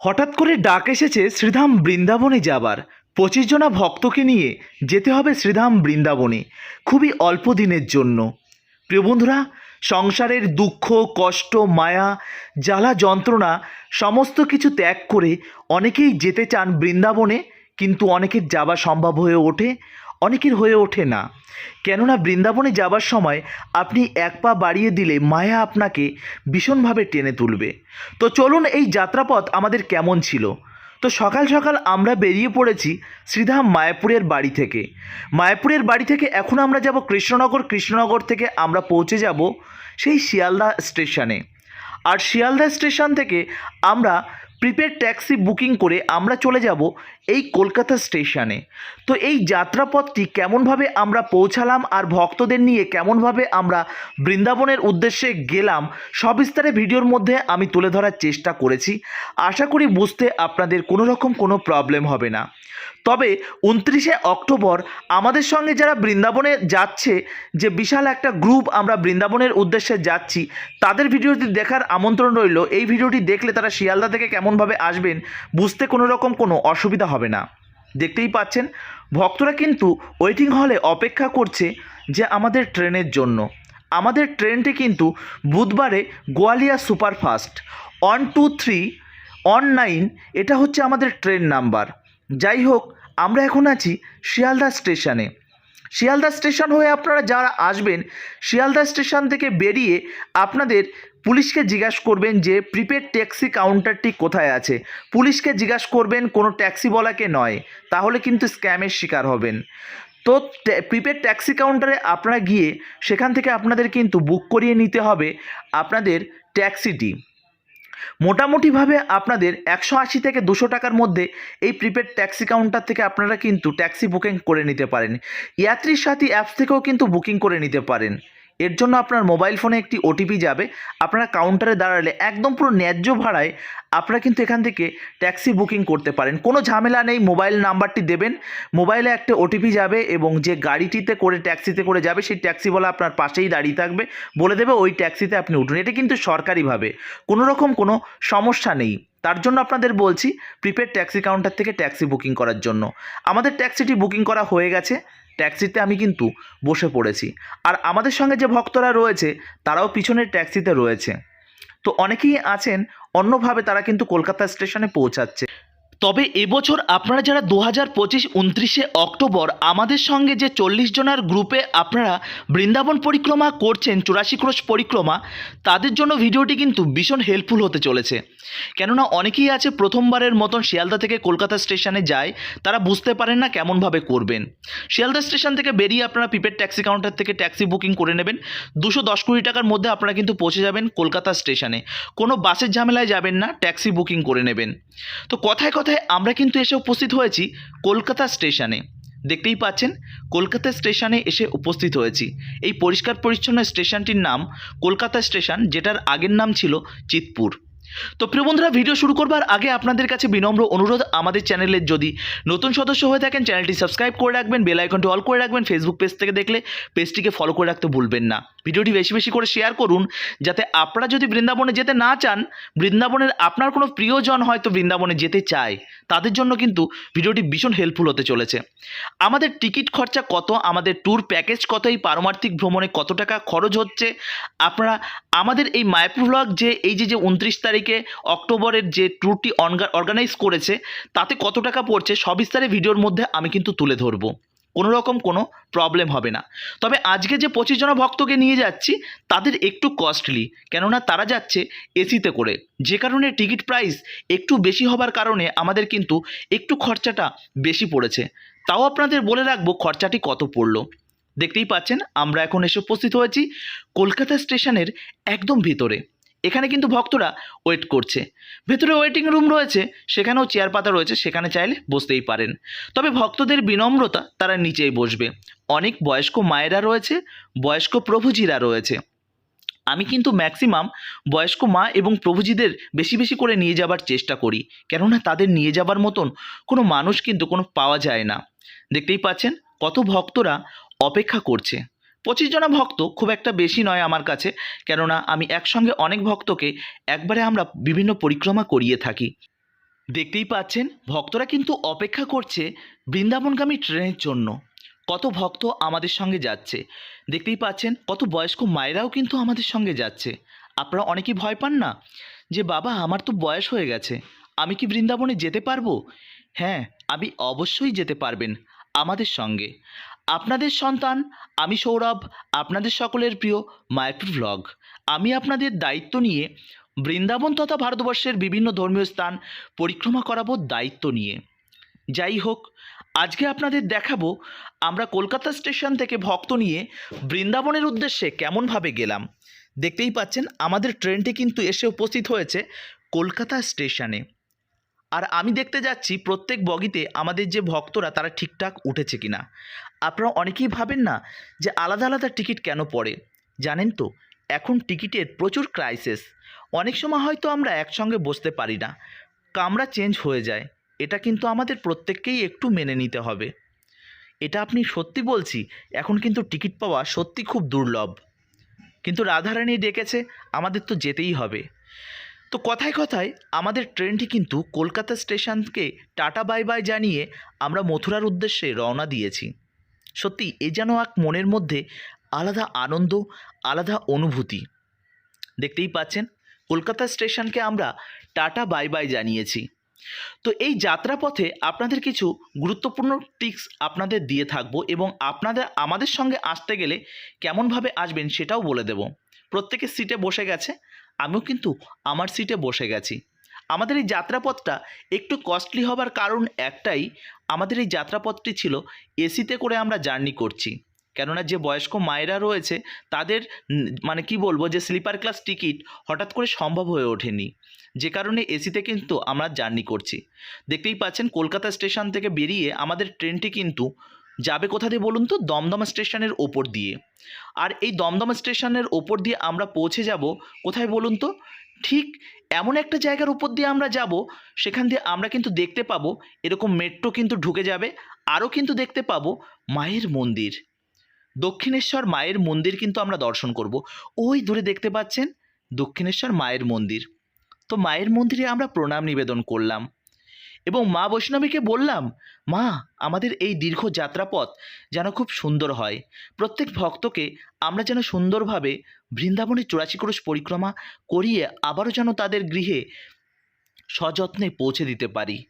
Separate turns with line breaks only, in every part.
হঠাৎ করে ডাক এসেছে শ্রীধাম বৃন্দাবনে যাবার। পঁচিশ জনা ভক্তকে নিয়ে যেতে হবে শ্রীধাম বৃন্দাবনে, খুবই অল্প দিনের জন্য। প্রিয় বন্ধুরা, সংসারের দুঃখ, কষ্ট, মায়া, জ্বালা যন্ত্রণা, সমস্ত কিছু ত্যাগ করে অনেকেই যেতে চান বৃন্দাবনে, কিন্তু অনেকের যাওয়া সম্ভব হয়ে ওঠে। অনেকের হয়ে ওঠে না। কেননা বৃন্দাবনে যাবার সময় আপনি এক পা বাড়িয়ে দিলে মায়া আপনাকে ভীষণভাবে টেনে তুলবে। তো চলুন এই যাত্রাপথ আমাদের কেমন ছিল। তো সকাল সকাল আমরা বেরিয়ে পড়েছি শ্রীধাম মায়াপুরের বাড়ি থেকে। মায়াপুরের বাড়ি থেকে এখন আমরা যাব কৃষ্ণনগর। কৃষ্ণনগর থেকে আমরা পৌঁছে যাব সেই শিয়ালদা স্টেশনে। আর শিয়ালদা স্টেশন থেকে আমরা প্রিপেড ট্যাক্সি বুকিং করে আমরা চলে যাব এই কলকাতা স্টেশনে। তো এই যাত্রাপথটি কেমনভাবে আমরা পৌঁছালাম আর ভক্তদের নিয়ে কেমনভাবে আমরা বৃন্দাবনের উদ্দেশ্যে গেলাম, সবিস্তারে ভিডিওর মধ্যে আমি তুলে ধরার চেষ্টা করেছি। আশা করি বুঝতে আপনাদের কোনো রকম কোনো প্রবলেম হবে না। তবে উনত্রিশে অক্টোবর আমাদের সঙ্গে যারা বৃন্দাবনে যাচ্ছে, যে বিশাল একটা গ্রুপ আমরা বৃন্দাবনের উদ্দেশ্যে যাচ্ছি, তাদের ভিডিওটি দেখার আমন্ত্রণ রইল। এই ভিডিওটি দেখলে তারা শিয়ালদা থেকে কেমনভাবে আসবেন, বুঝতে কোনো রকম কোনো অসুবিধা হবে না। দেখতেই পাচ্ছেন, ভক্তরা কিন্তু ওয়েটিং হলে অপেক্ষা করছে যে আমাদের ট্রেনের জন্য। আমাদের ট্রেনটি কিন্তু বুধবারে Gwalior superfast one two three oh nine এটা হচ্ছে আমাদের ট্রেন নাম্বার। যাই হোক আমরা এখন আছি শিয়ালদা স্টেশনে। শিয়ালদা স্টেশন হয়ে আপনারা যারা আসবেন, শিয়ালদা স্টেশন থেকে বেরিয়ে আপনাদের পুলিশকে জিজ্ঞাসা করবেন যে, প্রিপেড ট্যাক্সি কাউন্টারটি কোথায় আছে? পুলিশকে জিজ্ঞাসা করবেন, কোনো ট্যাক্সিওয়ালাকে নয়? তাহলে কিন্তু স্ক্যামের শিকার হবেন। তো প্রিপেড ট্যাক্সি কাউন্টারে আপনারা গিয়ে সেখান থেকে আপনাদের কিন্তু বুক করিয়ে নিতে হবে আপনাদের ট্যাক্সিটি। মোটামুটিভাবে আপনাদের একশো আশি থেকে দুশো টাকার মধ্যে এই প্রিপেড ট্যাক্সি কাউন্টার থেকে আপনারা কিন্তু ট্যাক্সি বুকিং করে নিতে পারেন। ইয়াত্রীর সাথী অ্যাপস থেকেও কিন্তু বুকিং করে নিতে পারেন। এর জন্য আপনার মোবাইল ফোনে একটি ওটিপি যাবে। আপনারা কাউন্টারে দাঁড়ালে একদম পুরো ন্যায্য ভাড়ায় আপনারা কিন্তু এখান থেকে ট্যাক্সি বুকিং করতে পারেন। কোনো ঝামেলা নেই মোবাইল নাম্বারটি দেবেন। মোবাইলে একটা ওটিপি যাবে এবং যে গাড়িটিতে করে ট্যাক্সিতে করে যাবে, সেই ট্যাক্সিওয়ালা আপনার পাশেই দাঁড়িয়ে থাকবে। বলে দেবে ওই ট্যাক্সিতে আপনি উঠুন। এটা কিন্তু সরকারিভাবে। কোনো রকম কোনো সমস্যা নেই। তার জন্য আপনাদের বলছি প্রিপেড ট্যাক্সি কাউন্টার থেকে ট্যাক্সি বুকিং করার জন্য। আমাদের ট্যাক্সিটি বুকিং করা হয়ে গেছে। ট্যাক্সিতে আমি কিন্তু বসে পড়েছি। আর আমাদের সঙ্গে যে ভক্তরা রয়েছে, তারাও পিছনের ট্যাক্সিতে রয়েছে। তো অনেকেই আছেন, অন্যভাবে তারা কিন্তু কলকাতা স্টেশনে পৌঁছাচ্ছে। তবে এবছর আপনারা যারা দু হাজার পঁচিশ উনত্রিশে অক্টোবর আমাদের সঙ্গে যে চল্লিশ জনের গ্রুপে আপনারা বৃন্দাবন পরিক্রমা করছেন, চুরাশি ক্রোশ পরিক্রমা, তাদের জন্য ভিডিওটি কিন্তু ভীষণ হেল্পফুল হতে চলেছে। কেননা অনেকেই আছে প্রথমবারের মতন শিয়ালদা থেকে কলকাতা স্টেশনে যায়, তারা বুঝতে পারেন না কেমনভাবে করবেন। শিয়ালদা স্টেশন থেকে বেরিয়ে আপনারা প্রিপেড ট্যাক্সি কাউন্টার থেকে ট্যাক্সি বুকিং করে নেবেন। দুশো দশ কোটি টাকার মধ্যে আপনারা কিন্তু পৌঁছে যাবেন কলকাতা স্টেশনে। কোনো বাসের ঝামেলায় যাবেন না, ট্যাক্সি বুকিং করে নেবেন। তো কথায় কথায় আমরা কিন্তু এসে উপস্থিত হয়েছি কলকাতা স্টেশনে। দেখতেই পাচ্ছেন, কলকাতা স্টেশনে এসে উপস্থিত হয়েছি। এই পরিষ্কার পরিচ্ছন্ন স্টেশনটির নাম কলকাতা স্টেশন, যেটার আগের নাম ছিল চিতপুর। তো প্রিয় বন্ধুরা, ভিডিও শুরু করবার আগে আপনাদের কাছে বিনম্র অনুরোধ। আমাদের চ্যানেলের যদি নতুন সদস্য হয়ে থাকেন, চ্যানেলটি সাবস্ক্রাইব করে রাখবেন, বেল আইকনটি অল করে রাখবেন ফেসবুক পেজ থেকে দেখলে পেজটিকে ফলো করে রাখতে ভুলবেন না। ভিডিওটি বেশি বেশি করে শেয়ার করুন, যাতে আপনারা যদি বৃন্দাবনে যেতে না চান, বৃন্দাবনের আপনার কোনো প্রিয়জন হয়তো বৃন্দাবনে যেতে চায়, তাদের জন্য কিন্তু ভিডিওটি ভীষণ হেল্পফুল হতে চলেছে। আমাদের টিকিট খরচা কত, আমাদের ট্যুর প্যাকেজ কত, এই পারমার্থিক ভ্রমণে কত টাকা খরচ হচ্ছে, আপনারা আমাদের এই মায়াপুর ব্লগ যে, এই যে যে, উনত্রিশ তারিখে অক্টোবরের যে ট্যুরটি অর্গানাইজ করেছে, তাতে কত টাকা পড়ছে সবিস্তারে ভিডিওর মধ্যে আমি কিন্তু তুলে ধরবো। কোনো রকম কোনো প্রবলেম হবে না। তবে আজকে যে পঁচিশ জন ভক্তকে নিয়ে যাচ্ছি, তাদের একটু কস্টলি কেননা তারা যাচ্ছে এসিতে করে। যে কারণে টিকিট প্রাইস একটু বেশি হবার কারণে আমাদের কিন্তু একটু খরচাটা বেশি পড়েছে। তাও আপনাদের বলে রাখব, খরচাটি কত পড়ল। দেখতেই পাচ্ছেন, আমরা এখন এসে উপস্থিত হয়েছি কলকাতা স্টেশনের একদম ভিতরে। এখানে কিন্তু ভক্তরা ওয়েট করছে। ভেতরে ওয়েটিং রুম রয়েছে, সেখানেও চেয়ার পাতা রয়েছে, সেখানে চাইলে বসতেই পারেন। তবে ভক্তদের বিনম্রতা তারা নিচেই বসবে। অনেক বয়স্ক মায়েরা রয়েছে, বয়স্ক প্রভুজিরা রয়েছে। আমি কিন্তু ম্যাক্সিমাম বয়স্ক মা এবং প্রভুজিদের বেশি বেশি করে নিয়ে যাবার চেষ্টা করি। কেননা তাদের নিয়ে যাবার মতন কোনো মানুষ কিন্তু কোনো পাওয়া যায় না। দেখতেই পাচ্ছেন কত ভক্তরা অপেক্ষা করছে। পঁচিশ জনা ভক্ত খুব একটা বেশি নয় আমার কাছে, কেননা আমি একসঙ্গে অনেক ভক্তকে একবারে আমরা বিভিন্ন পরিক্রমা করিয়ে থাকি। দেখতেই পাচ্ছেন, ভক্তরা কিন্তু অপেক্ষা করছে বৃন্দাবনগামী ট্রেনের জন্য। কত ভক্ত আমাদের সঙ্গে যাচ্ছে। দেখতেই পাচ্ছেন, কত বয়স্ক মায়েরাও কিন্তু আমাদের সঙ্গে যাচ্ছে। আপনারা অনেকেই ভয় পান না? যে, বাবা, আমার তো বয়স হয়ে গেছে, আমি কি বৃন্দাবনে যেতে পারব? হ্যাঁ আমি অবশ্যই যেতে পারবেন আমাদের সঙ্গে। আপনাদের সন্তান, আমি সৌরভ, আপনাদের সকলের প্রিয় মায়াপুর ভ্লগ আমি আপনাদের দায়িত্ব নিয়ে বৃন্দাবন তথা ভারতবর্ষের বিভিন্ন ধর্মীয় স্থান পরিক্রমা করাবো দায়িত্ব নিয়ে। যাই হোক, আজকে আপনাদের দেখাবো আমরা কলকাতা স্টেশন থেকে ভক্ত নিয়ে বৃন্দাবনের উদ্দেশ্যে কেমনভাবে গেলাম। দেখতেই পাচ্ছেন, আমাদের ট্রেনটি কিন্তু এসে উপস্থিত হয়েছে কলকাতা স্টেশনে। আর আমি দেখতে যাচ্ছি প্রত্যেক বগিতে আমাদের যে ভক্তরা, তারা ঠিকঠাক উঠেছে কিনা। আপনারা অনেকেই ভাবেন না যে আলাদা আলাদা টিকিট কেন পড়ে। জানেন তো, এখন টিকিটের প্রচুর ক্রাইসিস অনেক সময় হয়তো আমরা একসঙ্গে বসতে পারি না। কামরা চেঞ্জ হয়ে যায়। এটা কিন্তু আমাদের প্রত্যেককেই একটু মেনে নিতে হবে। এটা আপনি সত্যি বলছি, এখন কিন্তু টিকিট পাওয়া সত্যি খুব দুর্লভ। কিন্তু রাধারানী ডেকেছে, আমাদের তো যেতেই হবে। তো কথায় কথায় আমাদের ট্রেনটি কিন্তু কলকাতা স্টেশনকে টাটা বাই বাই জানিয়ে আমরা মথুরার উদ্দেশ্যে রওনা দিয়েছি। সত্যি, এ যেন এক মনের মধ্যে আলাদা আনন্দ, আলাদা অনুভূতি। দেখতেই পাচ্ছেন, কলকাতা স্টেশনকে আমরা টাটা বাই বাই জানিয়েছি। তো এই যাত্রাপথে আপনাদের কিছু গুরুত্বপূর্ণ টিক্স আপনাদের দিয়ে থাকব এবং আপনাদের, আমাদের সঙ্গে আসতে গেলে কেমনভাবে আসবেন সেটাও বলে দেব। প্রত্যেকের সিটে বসে গেছে আমিও কিন্তু আমার সিটে বসে গেছি। আমাদের এই যাত্রাপথটা একটু কস্টলি হবার কারণ একটাই, আমাদের এই যাত্রাপথটি ছিল এসিতে করে আমরা জার্নি করছি। কেননা যে বয়স্ক মায়েরা রয়েছে, তাদের মানে কি বলব যে স্লিপার ক্লাস টিকিট হঠাৎ করে সম্ভব হয়ে ওঠেনি। যে কারণে এসিতে কিন্তু আমরা জার্নি করছি। দেখতেই পাচ্ছেন, কলকাতা স্টেশন থেকে বেরিয়ে আমাদের ট্রেনটি কিন্তু যাবে কোথা দিয়ে বলুন তো? দমদম স্টেশনের ওপর দিয়ে। আর এই দমদম স্টেশনের ওপর দিয়ে আমরা পৌঁছে যাব কোথায় বলুন তো? ঠিক এমন একটা জায়গার উপর দিয়ে আমরা যাব, সেখান দিয়ে আমরা কিন্তু দেখতে পাবো এরকম মেট্রো কিন্তু ঢুকে যাবে, আরও কিন্তু দেখতে পাবো মায়ের মন্দির। দক্ষিণেশ্বর মায়ের মন্দির কিন্তু আমরা দর্শন করব। ওই দূরে দেখতে পাচ্ছেন দক্ষিণেশ্বর মায়ের মন্দির। তো মায়ের মন্দিরে আমরা প্রণাম নিবেদন করলাম। এবং মা বৈষ্ণবীকে বললাম, মা, আমাদের এই দীর্ঘ যাত্রাপথ যেন খুব সুন্দর হয়। প্রত্যেক ভক্তকে আমরা যেন সুন্দরভাবে বৃন্দাবনের চুরাশি ক্রোশ পরিক্রমা করিয়ে আবারও যেন তাদের গৃহে সযত্নে পৌঁছে দিতে পারি।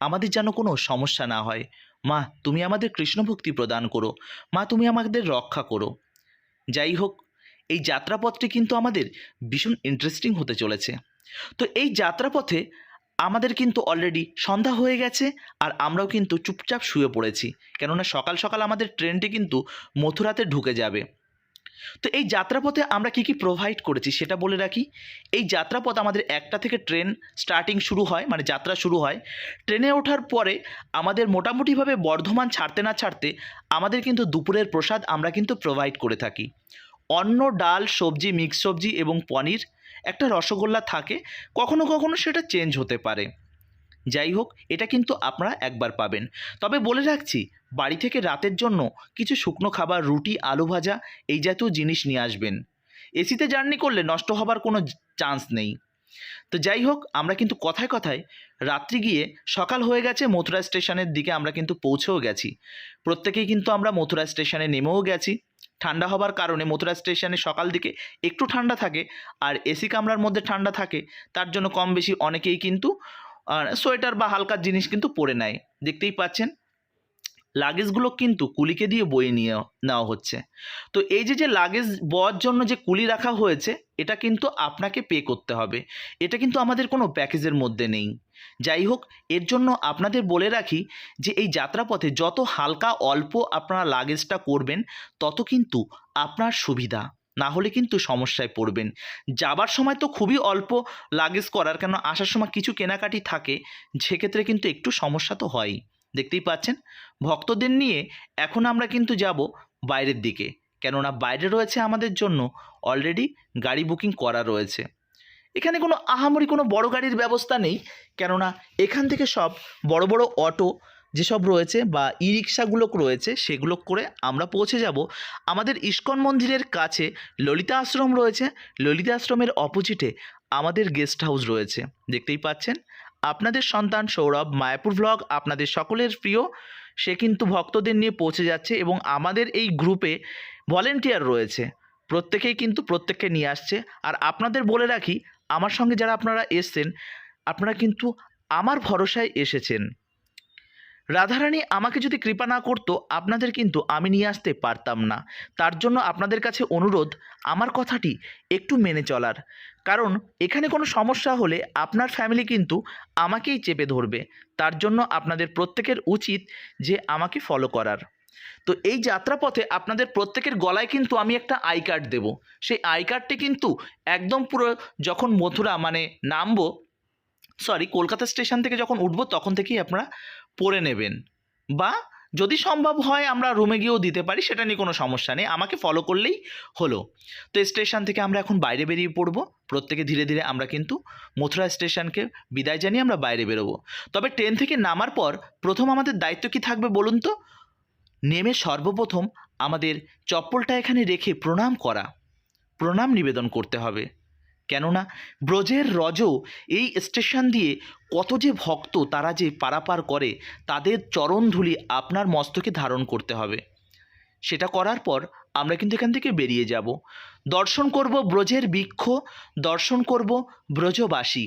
আমাদের যেন কোনো সমস্যা না হয়। মা, তুমি আমাদের কৃষ্ণভক্তি প্রদান করো। মা, তুমি আমাদের রক্ষা করো। যাই হোক, এই যাত্রাপথটি কিন্তু আমাদের ভীষণ ইন্টারেস্টিং হতে চলেছে। তো এই যাত্রাপথে আমাদের কিন্তু অলরেডি সন্ধ্যা হয়ে গেছে আর আমরাও কিন্তু চুপচাপ শুয়ে পড়েছি। কেননা সকাল সকাল আমাদের ট্রেনটি কিন্তু মথুরাতে ঢুকে যাবে। তো এই যাত্রাপথে আমরা কি কি প্রোভাইড করেছি সেটা বলে রাখি। এই যাত্রাপথ আমাদের একটা থেকে ট্রেন স্টার্টিং শুরু হয় মানে যাত্রা শুরু হয়। ট্রেনে ওঠার পরে আমাদের মোটামুটিভাবে বর্ধমান ছাড়তে না ছাড়তে আমাদের কিন্তু দুপুরের প্রসাদ আমরা কিন্তু প্রোভাইড করে থাকি। অন্ন, ডাল, সবজি মিক্স সবজি এবং পনির একটা রসগোল্লা থাকে, কখনো কখনো সেটা চেঞ্জ হতে পারে। যাই হোক, এটা কিন্তু আপনারা একবার পাবেন। তবে বলে রাখছি, বাড়ি থেকে রাতের জন্য কিছু শুকনো খাবার, রুটি, আলু ভাজা, এই জাতীয় জিনিস নিয়ে আসবেন। এসিতে জার্নি করলে নষ্ট হবার কোনো চান্স নেই। তো যাই হোক, আমরা কিন্তু কথায় কথায় রাত্রি গিয়ে সকাল হয়ে গেছে, মথুরা স্টেশনের দিকে আমরা কিন্তু পৌঁছেও গেছি। প্রত্যেকেই কিন্তু আমরা মথুরা স্টেশনে নেমেও গেছি। ঠান্ডা হবার কারণে মথুরা স্টেশনে সকাল দিকে একটু ঠান্ডা থাকে আর এসি কামরার মধ্যে ঠান্ডা থাকে, তার জন্য কম বেশি অনেকেই কিন্তু সোয়েটার বা হালকা জিনিস কিন্তু পরে নেয়। দেখতেই পাচ্ছেন? লাগেজগুলো কিন্তু কুলিকে দিয়ে বয়ে নিয়ে নেওয়া হচ্ছে। তো এই যে যে লাগেজ বওয়ার জন্য যে কুলি রাখা হয়েছে, এটা কিন্তু আপনাকে পে করতে হবে। এটা কিন্তু আমাদের কোনো প্যাকেজের মধ্যে নেই। যাই হোক, এর জন্য আপনাদের বলে রাখি যে, এই যাত্রাপথে যত হালকা অল্প আপনারা লাগেজটা করবেন, তত কিন্তু আপনার সুবিধা। না হলে কিন্তু সমস্যায় পড়বেন। যাবার সময় তো খুবই অল্প লাগেজ করার, কেন আসার সময় কিছু কেনাকাটি থাকে, সেক্ষেত্রে কিন্তু একটু সমস্যা তো হয়ই। দেখতেই পাচ্ছেন? ভক্তদের নিয়ে এখন আমরা কিন্তু যাব বাইরের দিকে। কেননা বাইরে রয়েছে আমাদের জন্য অলরেডি গাড়ি বুকিং করা রয়েছে। এখানে কোনো আহামরি কোনো বড় গাড়ির ব্যবস্থা নেই। কেননা এখান থেকে সব বড় বড় অটো যেসব রয়েছে বা ই রিক্সাগুলো রয়েছে সেগুলো করে আমরা পৌঁছে যাব। আমাদের ইস্কন মন্দিরের কাছে ললিতা আশ্রম রয়েছে। ললিতা আশ্রমের অপোজিটে আমাদের গেস্ট হাউস রয়েছে। দেখতেই পাচ্ছেন? আপনাদের সন্তান সৌরভ মায়াপুর ভ্লগ আপনাদের সকলের প্রিয়। সে কিন্তু ভক্তদের নিয়ে পৌঁছে যাচ্ছে এবং আমাদের এই গ্রুপে ভলেন্টিয়ার রয়েছে। প্রত্যেকেই কিন্তু প্রত্যেককে নিয়ে আসছে। আর আপনাদের বলে রাখি, আমার সঙ্গে যারা আপনারা এসছেন, আপনারা কিন্তু আমার ভরসায় এসেছেন। রাধারানী আমাকে যদি কৃপা না করতো, আপনাদের কিন্তু আমি নিয়ে আসতে পারতাম না। তার জন্য আপনাদের কাছে অনুরোধ, আমার কথাটি একটু মেনে চলার। কারণ এখানে কোনো সমস্যা হলে আপনার ফ্যামিলি কিন্তু আমাকেই চেপে ধরবে। তার জন্য আপনাদের প্রত্যেকের উচিত যে আমাকে ফলো করার। তো এই যাত্রাপথে আপনাদের প্রত্যেকের গলায় কিন্তু আমি একটা আই কার্ড দেবো। সেই আই কার্ডটি কিন্তু একদম পুরো যখন মথুরা মানে নামবো সরি কলকাতা স্টেশন থেকে যখন উঠবো, তখন থেকেই আপনারা পরে নেবেন। বা যদি সম্ভব হয় আমরা রুমে গিয়েও দিতে পারি, সেটা নিয়ে কোনো সমস্যা নেই। আমাকে ফলো করলেই হলো। তো স্টেশন থেকে আমরা এখন বাইরে বেরিয়ে পড়ব। প্রত্যেকে ধীরে ধীরে আমরা কিন্তু মথুরা স্টেশনকে বিদায় জানিয়ে আমরা বাইরে বেরোবো। তবে ট্রেন থেকে নামার পর প্রথম আমাদের দায়িত্ব কি থাকবে বলুন তো? নেমে সর্বপ্রথম আমাদের চপ্পলটা এখানে রেখে প্রণাম করা। প্রণাম নিবেদন করতে হবে। কেননা ব্রজের রজ এই স্টেশন দিয়ে কত যে ভক্ত তারা যে পারাপার করে, তাদের চরণধুলি আপনার মস্তকে ধারণ করতে হবে। সেটা করার পর আমরা কিন্তু এখান থেকে বেরিয়ে যাব। দর্শন করব ব্রজের বৃক্ষ, দর্শন করব ব্রজবাসী।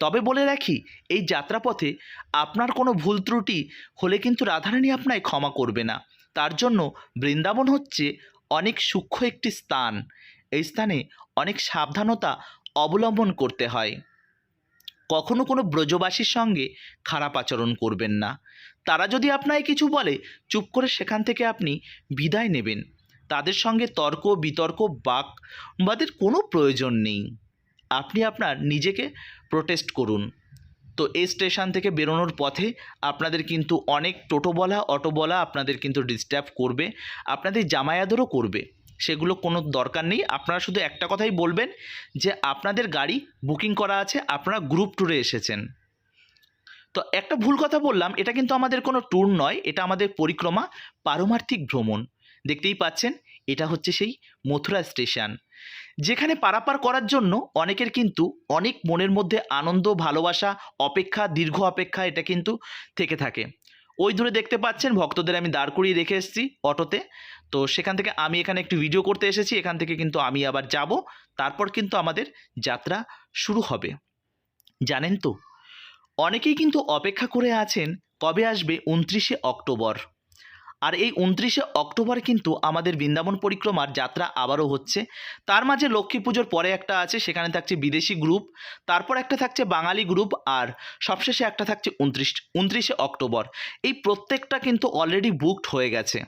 তবে বলে রাখি, এই যাত্রাপথে আপনার কোনো ভুল ত্রুটি হলে কিন্তু রাধারানী আপনায় ক্ষমা করবে না। তার জন্য বৃন্দাবন হচ্ছে অনেক সূক্ষ্ম একটি স্থান। এই স্থানে অনেক সাবধানতা অবলম্বন করতে হয়। কখনো কোনো ব্রজবাসীর সঙ্গে খারাপ আচরণ করবেন না। তারা যদি আপনাকে কিছু বলে, চুপ করে সেখান থেকে আপনি বিদায় নেবেন। তাদের সঙ্গে তর্ক, বিতর্ক, বাক বাদের কোনো প্রয়োজন নেই। আপনি আপনার নিজেকে প্রোটেস্ট করুন। তো এই স্টেশন থেকে বেরোনোর পথে আপনাদের কিন্তু অনেক টোটোবলা অটোবলা আপনাদের কিন্তু ডিস্টার্ব করবে। আপনাদের জামায়াদেরও করবে। সেগুলো কোনো দরকার নেই। আপনারা শুধু একটা কথাই বলবেন যে আপনাদের গাড়ি বুকিং করা আছে, আপনারা গ্রুপ ট্যুরে এসেছেন। তো একটা ভুল কথা বললাম, এটা কিন্তু আমাদের কোনো ট্যুর নয়, এটা আমাদের পরিক্রমা, পারমার্থিক ভ্রমণ। দেখতেই পাচ্ছেন, এটা হচ্ছে সেই মথুরা স্টেশন। যেখানে পারাপার করার জন্য অনেকের কিন্তু অনেক মনের মধ্যে আনন্দ, ভালোবাসা, অপেক্ষা, দীর্ঘ অপেক্ষা, এটা কিন্তু থেকে থাকে। ওই দূরে দেখতে পাচ্ছেন, ভক্তদের আমি দাঁড় করিয়ে রেখে এসেছি অটোতে। তো সেখান থেকে আমি এখানে একটু ভিডিও করতে এসেছি, এখান থেকে কিন্তু আমি আবার যাব। তারপর কিন্তু আমাদের যাত্রা শুরু হবে। জানেন তো? অনেকেই কিন্তু অপেক্ষা করে আছেন কবে আসবে উনত্রিশে অক্টোবর। আর এই উনত্রিশে অক্টোবর কিন্তু আমাদের বৃন্দাবন পরিক্রমার যাত্রা আবারও হচ্ছে। তার মাঝে লক্ষ্মী পুজোর পরে একটা আছে, সেখানে থাকছে বিদেশি গ্রুপ তারপর একটা থাকছে বাঙালি গ্রুপ আর সবশেষে একটা থাকছে উনত্রিশ, উনত্রিশে অক্টোবর। এই প্রত্যেকটা কিন্তু অলরেডি বুকড হয়ে গেছে।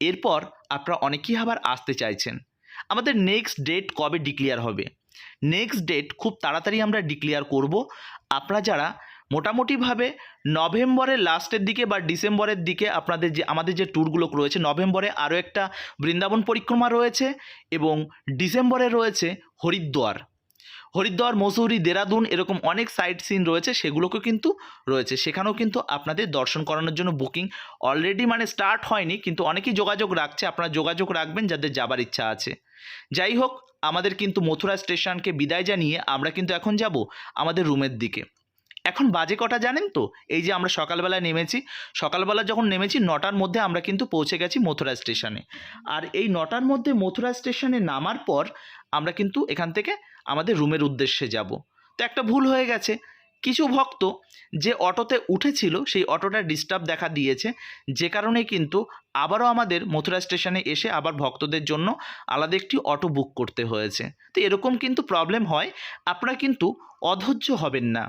এরপর আপনারা অনেকেই আবার আসতে চাইছেন। আমাদের নেক্সট ডেট কবে ডিক্লেয়ার হবে? নেক্সট ডেট খুব তাড়াতাড়ি আমরা ডিক্লেয়ার করব। আপনারা যারা মোটামুটিভাবে নভেম্বরের লাস্টের দিকে বা ডিসেম্বরের দিকে আপনাদের যে, আমাদের যে ট্যুরগুলো রয়েছে, নভেম্বরে আরও একটা বৃন্দাবন পরিক্রমা রয়েছে এবং ডিসেম্বরে রয়েছে হরিদ্বার। হরিদ্বার, মসুরি, দেরাদুন এরকম অনেক সাইট সিন রয়েছে, সেগুলোকেও কিন্তু রয়েছে। সেখানেও কিন্তু আপনাদের দর্শন করানোর জন্য বুকিং অলরেডি মানে স্টার্ট হয়নি, কিন্তু অনেকেই যোগাযোগ রাখছে। আপনারা যোগাযোগ রাখবেন যাদের যাবার ইচ্ছা আছে। যাই হোক, আমাদের কিন্তু মথুরা স্টেশনকে বিদায় জানিয়ে আমরা কিন্তু এখন যাব আমাদের রুমের দিকে। এখন বাজে কটা জানেন তো? এই যে আমরা সকালবেলা নেমেছি, সকালবেলা যখন নেমেছি নটার মধ্যে আমরা কিন্তু পৌঁছে গেছি মথুরা স্টেশনে। আর এই নটার মধ্যে মথুরা স্টেশনে নামার পর আমরা কিন্তু এখান থেকে আমাদের রুমের উদ্দেশ্যে যাব। তো একটা ভুল হয়ে গেছে। কিছু ভক্ত যে অটোতে উঠেছিল, সেই অটোটা ডিস্টার্ব দেখা দিয়েছে। যে কারণে কিন্তু আবারও আমাদের মথুরা স্টেশনে এসে আবার ভক্তদের জন্য আলাদা একটি অটো বুক করতে হয়েছে। তো এরকম কিন্তু প্রবলেম হয়। আপনারা কিন্তু অধৈর্য হবেন না।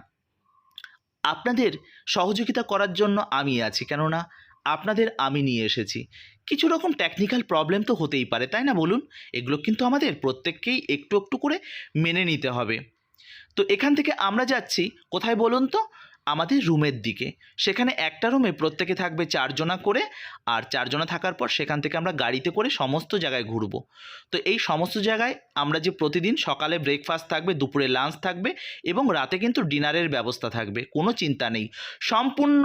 আপনাদের সহযোগিতা করার জন্য আমি আছি, কেননা আপনাদের আমি নিয়ে এসেছি। কিছু রকম টেকনিক্যাল প্রবলেম তো হতেই পারে, তাই না বলুন? এগুলো কিন্তু আমাদের প্রত্যেককেই একটু একটু করে মেনে নিতে হবে। তো এখান থেকে আমরা যাচ্ছি, কোথায় বলুন তো? আমাদের রুমের দিকে। সেখানে একটা রুমে প্রত্যেকে থাকবে চারজনা করে আর চারজনা থাকার পর সেখান থেকে আমরা গাড়িতে করে সমস্ত জায়গায় ঘুরবো। তো এই সমস্ত জায়গায় আমরা যে প্রতিদিন সকালে ব্রেকফাস্ট থাকবে, দুপুরে লাঞ্চ থাকবে এবং রাতে কিন্তু ডিনারের ব্যবস্থা থাকবে, কোনো চিন্তা নেই। সম্পূর্ণ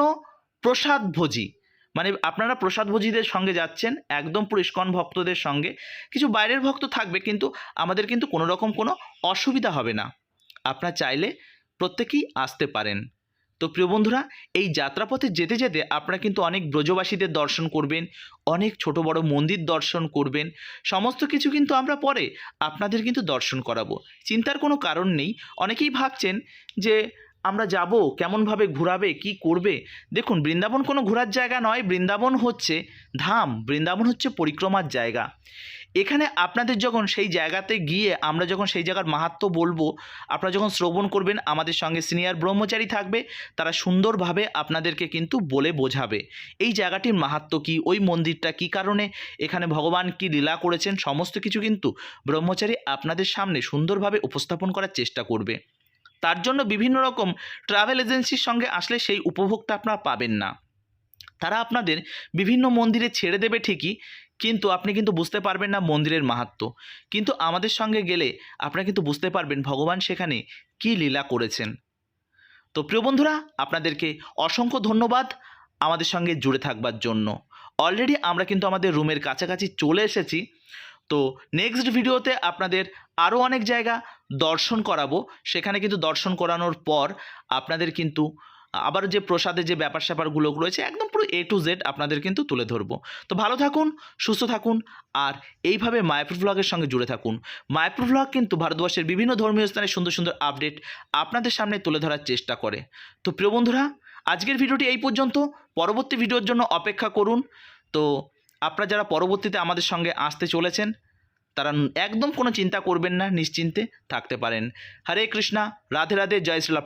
প্রসাদ ভোজি। মানে আপনারা প্রসাদ ভোজীদের সঙ্গে যাচ্ছেন, একদম পুরো ইস্কন ভক্তদের সঙ্গে। কিছু বাইরের ভক্ত থাকবে কিন্তু আমাদের কিন্তু কোনো রকম কোনো অসুবিধা হবে না। আপনারা চাইলে প্রত্যেকেই আসতে পারেন। তো প্রিয় বন্ধুরা, এই যাত্রাপথে যেতে যেতে আপনারা কিন্তু অনেক ব্রজবাসীদের দর্শন করবেন, অনেক ছোট বড় মন্দির দর্শন করবেন, সমস্ত কিছু কিন্তু আমরা পরে আপনাদের কিন্তু দর্শন করাবো। চিন্তার কোনো কারণ নেই। অনেকেই ভাবছেন যে আমরা যাব, কেমনভাবে ঘোরাবে, কি করবে? দেখুন, বৃন্দাবন কোনো ঘোরার জায়গা নয়, বৃন্দাবন হচ্ছে ধাম, বৃন্দাবন হচ্ছে পরিক্রমার জায়গা। এখানে আপনাদের যখন সেই জায়গাতে গিয়ে আমরা যখন সেই জায়গার মাহাত্ম্য বলব, আপনারা যখন শ্রবণ করবেন, আমাদের সঙ্গে সিনিয়র ব্রহ্মচারী থাকবে, তারা সুন্দরভাবে আপনাদেরকে কিন্তু বলে বোঝাবে, এই জায়গাটির মাহাত্ম্য কী, ওই মন্দিরটা কী কারণে, এখানে ভগবান কি লীলা করেছেন, সমস্ত কিছু কিন্তু ব্রহ্মচারী আপনাদের সামনে সুন্দরভাবে উপস্থাপন করার চেষ্টা করবে। তার জন্য বিভিন্ন রকম ট্রাভেল এজেন্সির সঙ্গে আসলে সেই উপভোগটা আপনারা পাবেন না। তারা আপনাদের বিভিন্ন মন্দিরে ছেড়ে দেবে ঠিকই, কিন্তু আপনি কিন্তু বুঝতে পারবেন না মন্দিরের মাহাত্ম্য। কিন্তু আমাদের সঙ্গে গেলে আপনারা কিন্তু বুঝতে পারবেন ভগবান সেখানে কী লীলা করেছেন। তো প্রিয় বন্ধুরা, আপনাদেরকে অসংখ্য ধন্যবাদ আমাদের সঙ্গে জুড়ে থাকবার জন্য। অলরেডি আমরা কিন্তু আমাদের রুমের কাছাকাছি চলে এসেছি। তো নেক্সট ভিডিওতে আপনাদের আরও অনেক জায়গা দর্শন করাবো। সেখানে কিন্তু দর্শন করানোর পর আপনাদের কিন্তু আবার যে প্রসাদের যে ব্যাপার স্যাপারগুলো রয়েছে, একদম পুরো এ টু জেড আপনাদের কিন্তু তুলে ধরবো। তো ভালো থাকুন, সুস্থ থাকুন, আর এইভাবে মায়াপুর ভ্লগের সঙ্গে জুড়ে থাকুন। মায়াপুর ভ্লগ কিন্তু ভারতবর্ষের বিভিন্ন ধর্মীয় স্থানে সুন্দর সুন্দর আপডেট আপনাদের সামনে তুলে ধরার চেষ্টা করে। তো প্রিয় বন্ধুরা, আজকের ভিডিওটি এই পর্যন্ত। পরবর্তী ভিডিওর জন্য অপেক্ষা করুন। তো আপনারা যারা পরবর্তীতে আমাদের সঙ্গে আসতে চলেছেন, তারা একদম কোনো চিন্তা করবেন না, নিশ্চিন্তে থাকতে পারেন। হরে কৃষ্ণা, রাধে রাধে, জয় শ্রীলা